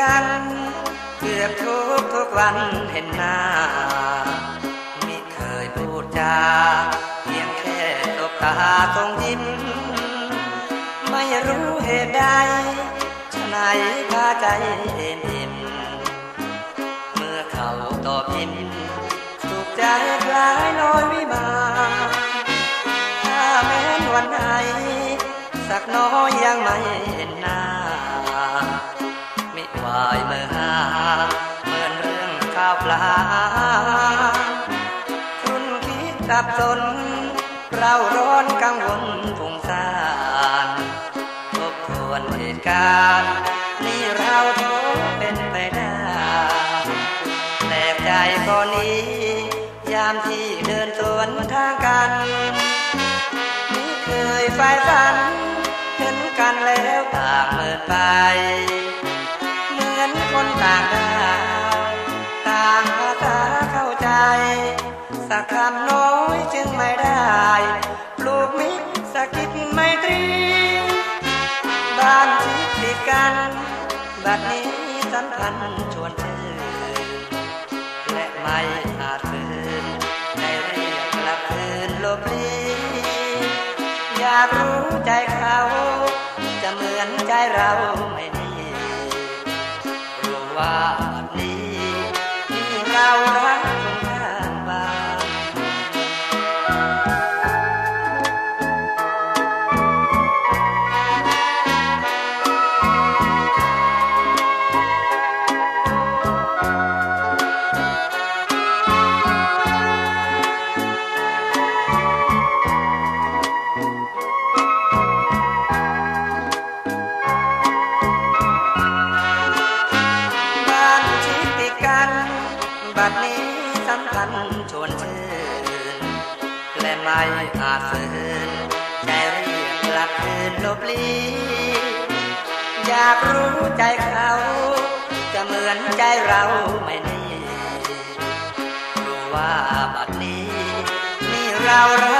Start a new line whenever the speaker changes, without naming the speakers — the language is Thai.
กันเกือบทุกทุกวันเห็นหน้ามิเคยพูดจาเพียงแค่ตบตาตรงยิ้ม ไม่รู้เหตุใดฉะไหนพาใจเอ็นอิ่มเมื่อเขาตอบยิ้มสุขใจคล้ายลอยวิมานถ้าแม้นวันไหนสักน้อยยังไม่เห็นหน้าายเมื่อหาเหมือนเรื่องข้าวปลา คุณคิดสับสน เราร้อนกังวลผงสารทบทวนเหตุการณ์นี่เราท้อเป็นไปได้แปลกใจก่อนนี้ ยามที่เดินสวนทางกันนี่เคยไฟฝัน เห็นกันแล้วต่างเมินไป ต่างดาวต่างภาษาเข้าใจ สักคำน้อยจึงไม่ได้ ปลูกมิตรสะกิดไม่ตรี บ้านชิดติดกันบัดนี้สัมพันธ์ชวนชื่นและไม่อาจฝืนให้เรียกกลับคืนลบลีอยากรู้ใจเขา จะเหมือนใจเราไม่ ดี สำคัญชวนชื่นและไม่อาจฝืนใจเรียกกลับคืนลบลีอยากรู้ใจเขา จะเหมือนใจเราไม่นี่รู้ว่าบัดนี้นี่เรารัก